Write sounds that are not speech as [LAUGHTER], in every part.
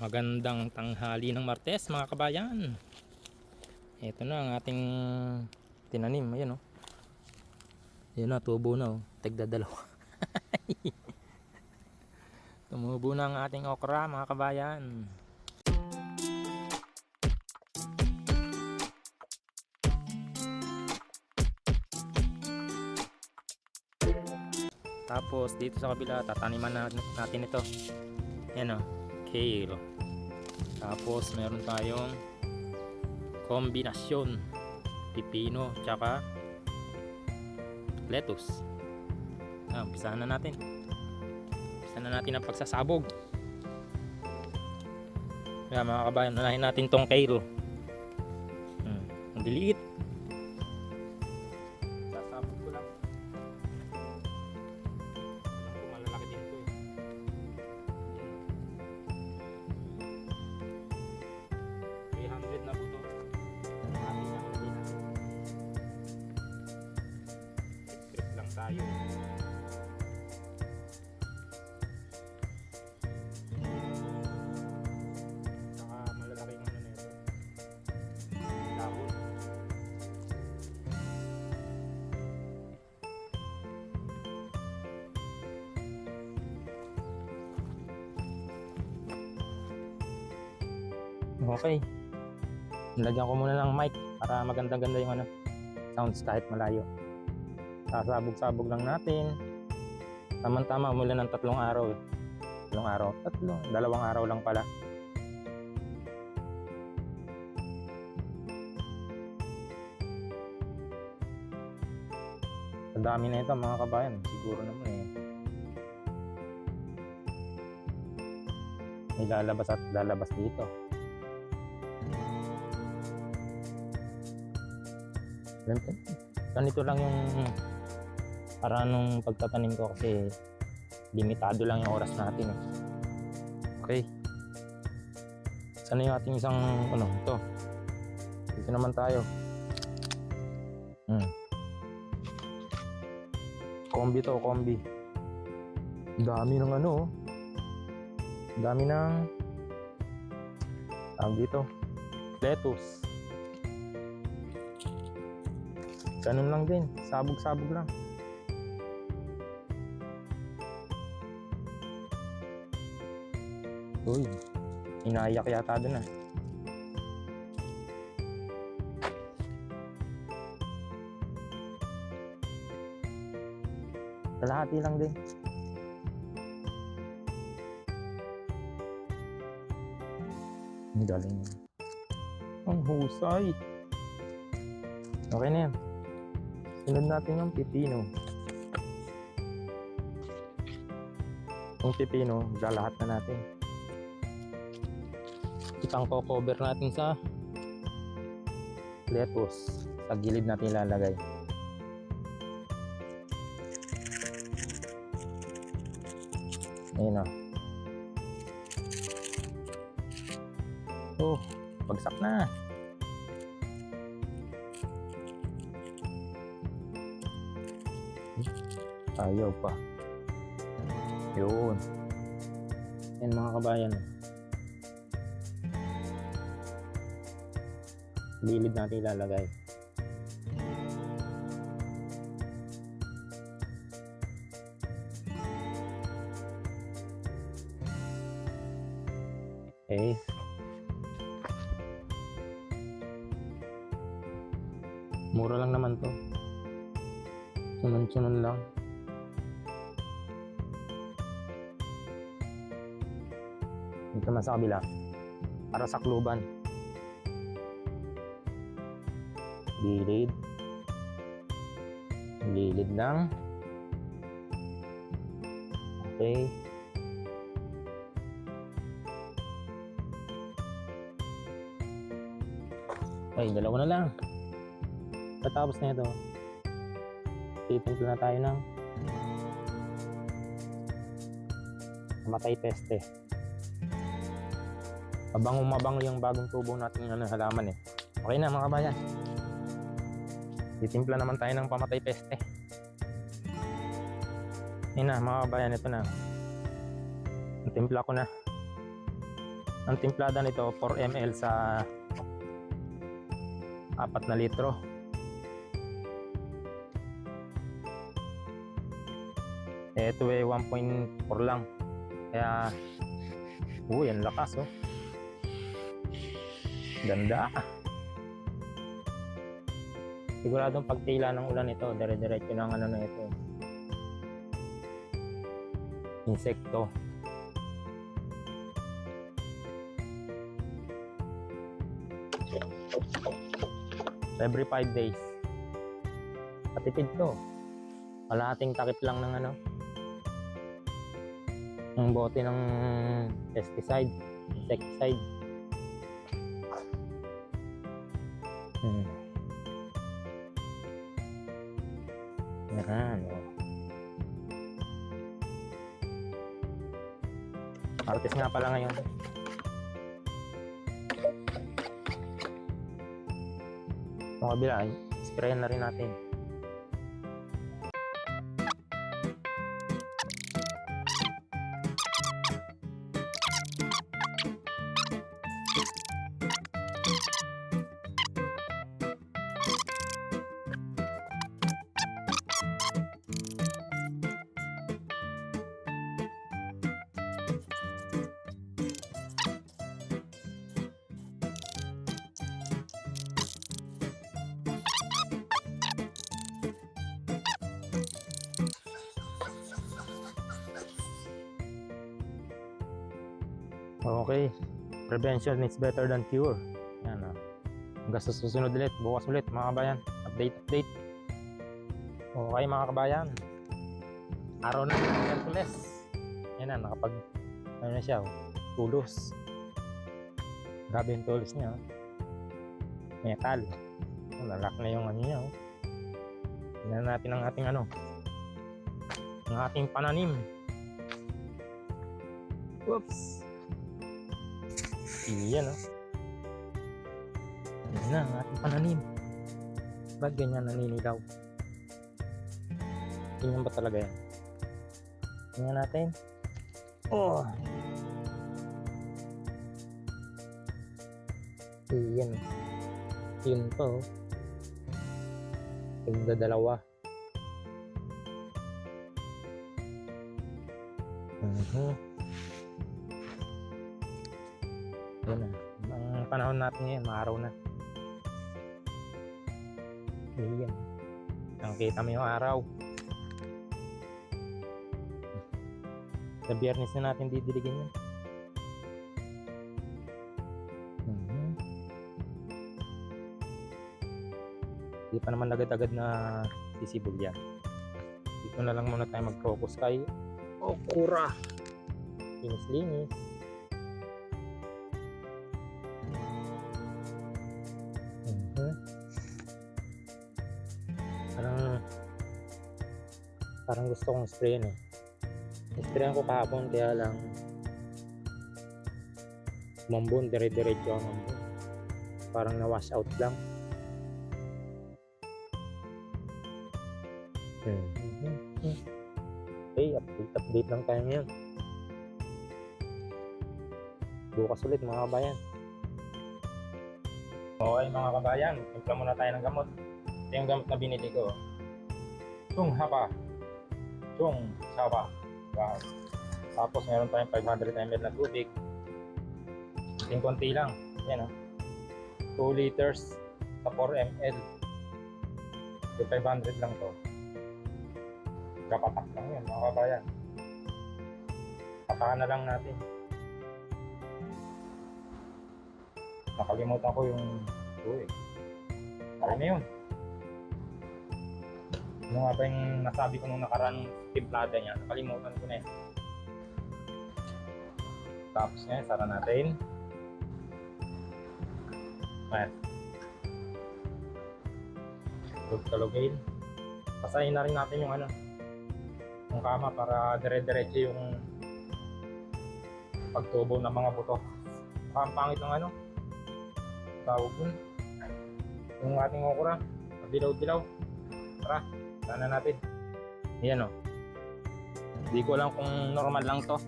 Magandang tanghali ng Martes mga kabayan. Ito na ang ating tinanim. Ayan o. Oh. Ayan na, tubo na o. Oh. Dalawa. [LAUGHS] Tumubo na ang ating okra mga kabayan. Tapos dito sa kabila tataniman na- natin ito. Ayan o kale. Tapos meron tayong kombinasyon pipino tsaka lettuce. Ah, umpisahan na natin. Umpisahan na natin ang pagsasabog. Kaya mga kabayan, unahin natin tong kale. Hmm, ang diliit. Okay. Nilagyan ko muna ng mic para maganda-ganda yung ano, sounds kahit malayo. Sasabog-sabog lang natin. Tama-tama, umulan ng tatlong araw. eh. Tatlong araw. Tatlong, dalawang araw lang pala. Ang dami na ito mga kabayan. Siguro naman eh. May lalabas at lalabas dito. Ganito. Ganito lang yung para nung pagtatanim ko kasi limitado lang yung oras natin eh. Okay. Sana yung ating isang ano, ito. Dito naman tayo. Hmm. Kombi to, kombi. Dami ng ano, oh. Dami ng tawag dito. Lettuce. Ganun lang din. Sabog-sabog lang. Uy, inaiyak yata dun ah. Kalahati lang din. Ang galing. Ang husay. Okay na yan. Sunod natin yung pipino. Yung pipino, lalahat na natin. Itang cover natin sa lettuce. Sa gilid natin ilalagay. Ayun o. Oh, bagsak na. Ayaw pa. Yun. Yan mga kabayan. Lilid natin ilalagay. Kabila. Para sa kluban. Gilid. Gilid lang. Okay. Okay, dalawa na lang. Patapos na ito. Titimpla na tayo ng matay peste. Mabangong mabango yung bagong tubo natin ano, halaman eh. Okay na mga kabayan. Titimpla naman tayo ng pamatay peste. Ayun na mga kabayan, ito na. Ang timpla ko na. Ang timplada nito 4 ml sa 4 na litro. Eh, Ito eh 1.4 lang. Kaya Uy, ang lakas oh. Ganda. Siguradong pagtila ng ulan ito, dire-diretso ng ano na ito. Insekto. Every 5 days. Patipid to. Kalahating takip lang ng ano. Ng bote ng pesticide, insecticide. Hmm. Yan, oh. Artist nga pala ngayon. Sa kabila, ay, sprayan na rin natin. Okay. Prevention is better than cure. Yan ah. Hanggang sa susunod ulit. Bukas ulit mga kabayan. Update, update. Okay mga kabayan. Araw na ng Hercules. Yan na, nakapag, ano na siya, oh, tulos. Grabe yung tulos niya. oh. Metal. Oh, lalak na yung ano niya. Oh. Tingnan natin ang ating ano. Ang ating pananim. Whoops. Iyan, oh. Yan na, ang ating pananim. Ba't ganyan naninilaw? Ganyan ba talaga yan? Tingnan natin. Oh! Iyan. Yun to. oh. Yung dalawa. Mhm. Yan na. Ang panahon natin ngayon, maaraw na. Ayan. Nakikita mo yung araw. Sa biyernes na natin didiligin yan. Hindi pa naman agad-agad na sisibol yan. Dito na lang muna tayo mag-focus kay Okura. Linis-linis. Parang gusto kong sprayin eh. Sprayan ko kahapon kaya lang mambon dire-diretso ang mambon. Parang na-wash out lang. Mhm. Okay, update, update lang tayo ngayon. Bukas ulit mga kabayan. Okay mga kabayan, timpla muna tayo ng gamot. Ito yung gamot na binili ko. Chung hapa. Chung saba. Wow. Tapos meron tayong 500 ml na tubig. Yung konti lang. Yan o. 2 liters sa 4 ml. So 500 lang to. Kapatak lang yun mga kabayan. Patakan na lang natin. Nakalimutan ko yung Uy. Ano yun? Ano nga ba yung nasabi ko nung nakaraan timplada niya? Nakalimutan ko na eh. Tapos ngayon, sara natin. Ayan. Tulog-tulogin. Pasahin na rin natin yung ano, yung kama para dire-diretso yung pagtubo ng mga buto. Ang pangit ng ano, tawag dun. Yung ating okra, dilaw-dilaw. Tara, sana natin. Yan o. Hindi ko lang kung normal lang to.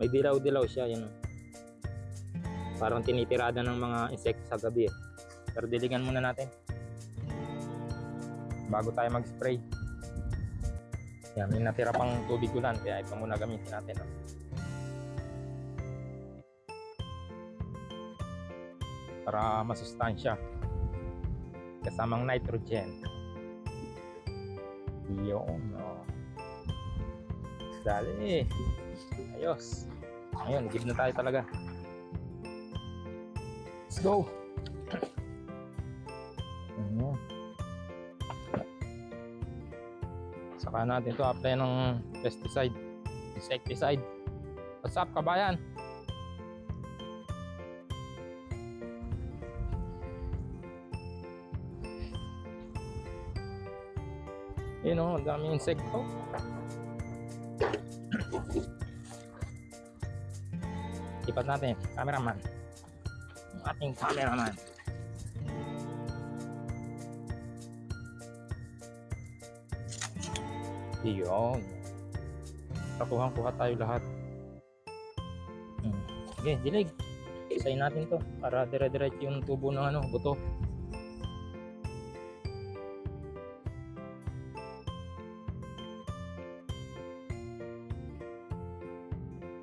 May dilaw-dilaw siya, yan o. Parang tinitirada ng mga insekto sa gabi eh. Pero diligan muna natin. Bago tayo mag-spray. Yan, may natira pang tubig ulan, kaya ito muna gamitin natin. No? Para masustansya. Kasamang nitrogen. Yun, no. Dali. Ayos. Ayun, give na tayo talaga. Let's go. Ayun. Saka natin to apply ng pesticide, insecticide. What's up, kabayan? Yun o, ang daming insekto. Ipat natin, cameraman. Ang ating cameraman. Iyon. Kakuhang-kuha tayo lahat. Hmm. Sige, dilig. Isayin natin to para dire-diretso yung tubo ng ano, buto.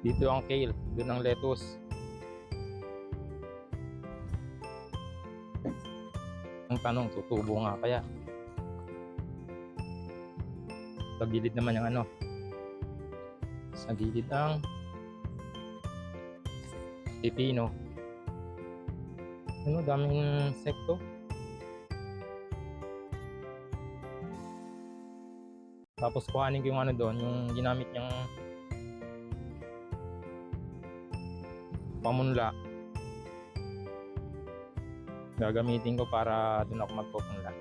Dito ang kale, doon ang lettuce. Ang tanong, tutubo nga kaya? Sa gilid naman yung ano. Sa gilid ang pipino. Ano, daming insekto. Tapos kuhanin ko yung ano doon, yung ginamit niyang pamunla. Gagamitin ko para doon ako magpupunla.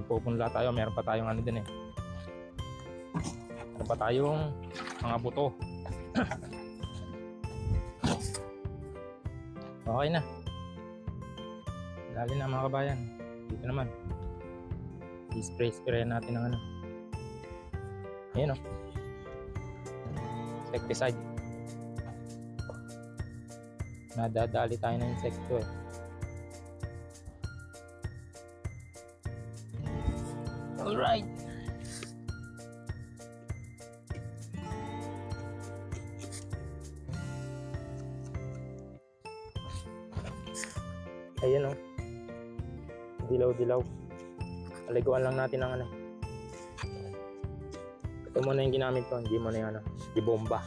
Magpupunla tayo, meron pa tayong ano din eh. Meron pa tayong mga buto. [COUGHS] okay na. Dali na mga kabayan. Dito naman. I-spray-spray natin ng ano. Ayan o. Insecticide. Nadadali tayo ng insekto eh. Alright. Ayan o. Dilaw-dilaw. Aliguan lang natin ang ano. Ito muna yung ginamit ko, hindi mo na yung ano, di bomba.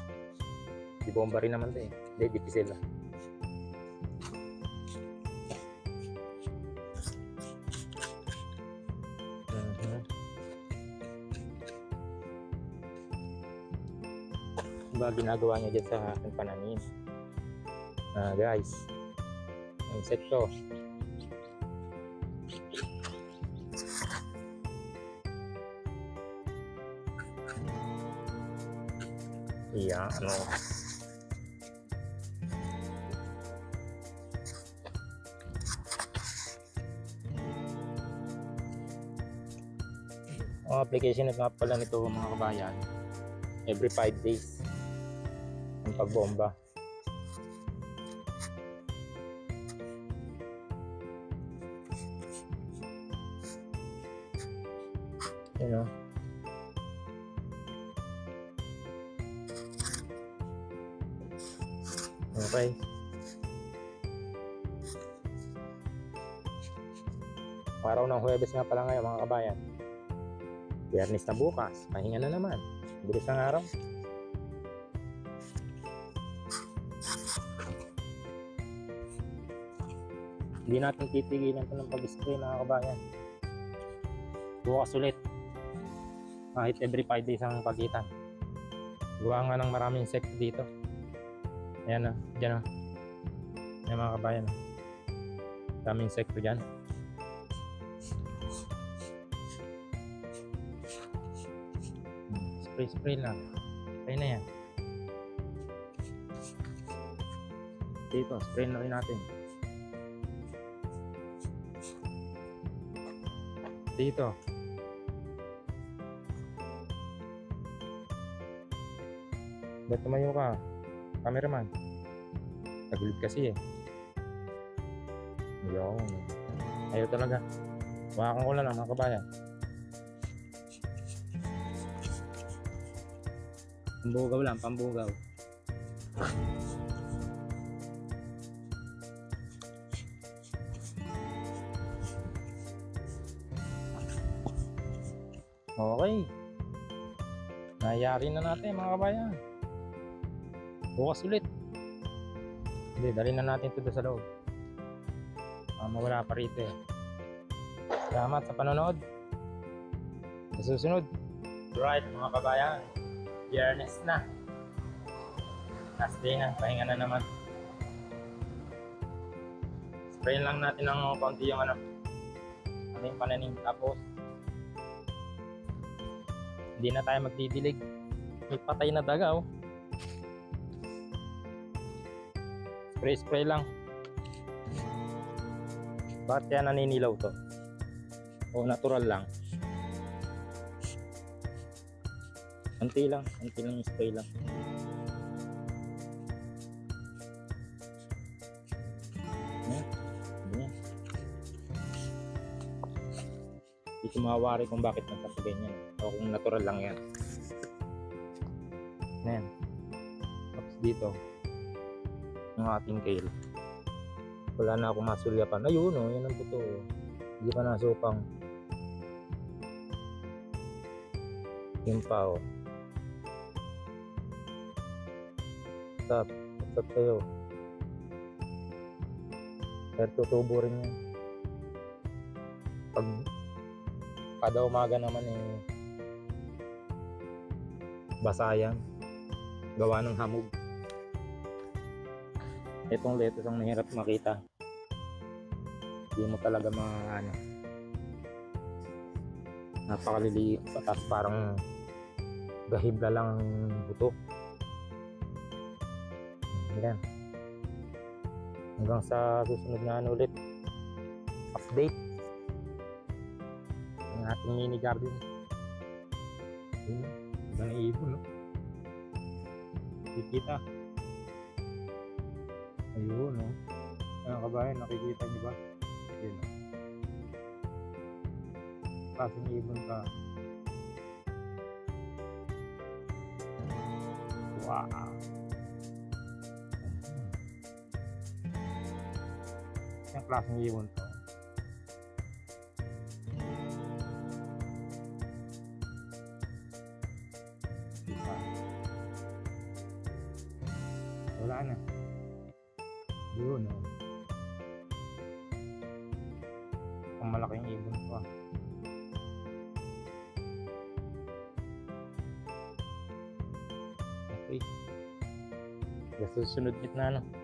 Di bomba rin naman to eh. Hindi, di pisila. Mhm. Ba ginagawa niya dyan sa aking pananim? Ah, guys, insekto. Iya, ano. Ang application nga pala nito mga kabayan, every 5 days ang pagbomba. Huwebes nga pala ngayon mga kabayan. Biyernes na bukas, pahinga na naman. Bilis ng araw. Hindi natin titigilan ito ng pag-spray mga kabayan. Bukas ulit. Kahit every 5 days ang pagitan. Gawa nga ng maraming insect dito. Ayan na, dyan na. Ayan mga kabayan. Daming insekto dyan. Hmm, Spray spray lang. Spray na yan. Dito, spray na rin natin. Dito. Ba't tumayo ka? Cameraman. Nagulit kasi eh. Ayaw. Ayaw talaga. Wakakan ko na lang mga kabayan. Pambugaw lang, pambugaw. Okay. Nayari na natin mga kabayan. Bukas ulit. Hindi, dali na natin ito sa loob. Ah, mawala pa rito eh. Salamat sa panonood. Sa susunod. Right mga kabayan. Biyernes na. Last day na. Pahinga na naman. Spray lang natin ng konti yung ano. Ano yung pananim. Tapos hindi na tayo magdidilig. May patay na daga oh. Spray spray lang. Bakit kaya naninilaw to? O natural lang? Anti lang, anti lang yung lang. Ayan, ganyan. Hindi ko mawari kung bakit nagkakaganyan. O kung natural lang yan. Ayan. Tapos dito, yung ating kale. Wala na akong masulyapan. Ayun o, yan ang totoo. Hindi pa nasupang. Yun pa o. Stop. Stop kayo. Pero tutubo rin yan. Pag kada umaga naman eh basa yan. Gawa ng hamog. Itong lettuce ang mahirap makita. Hindi mo talaga ma ano. Napakaliliit pa tapos parang gahibla lang ang buto. Yan. Hanggang sa susunod na ano ulit. Update. Ang ating mini garden. Yun. Ibang ibon, no? Kikita. Ayun, no? Mga kabayan, nakikita niyo ba? Yun, no? Klaseng ibon ka. Wow! Yung klaseng ibon to. Wala na. Yun, oh. Ang malaking ibon to ah. Okay. Sa susunod na ano.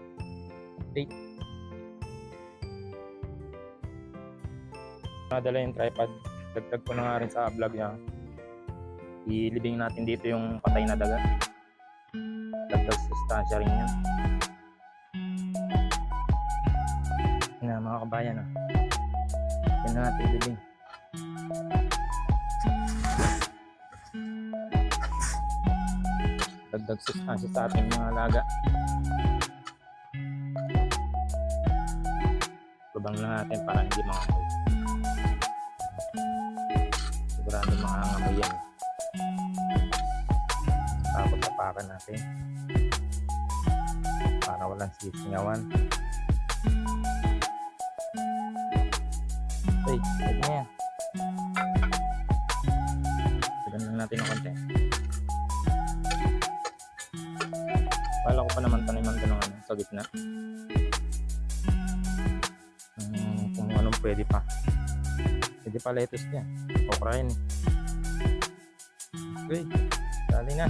Nadala yung tripod. Dagdag ko na nga rin sa vlog niya. Ilibing natin dito yung patay na daga. Dagdag sustansya rin yan. Yan na mga kabayan. Ah. Yan na natin ilibing. Dagdag sustansya sa ating mga alaga. Lubang na natin para hindi mga sigurado mga amoy yan. Tapos tapakan natin para walang sisingawan. Okay, pwede na yan. Tagan lang natin ng konti. Kala ko pa naman taniman ko ng ano, sa gitna. Hmm, kung anong pwede pa. Pwede pa lettuce niya. Okrain. Okay, dali na.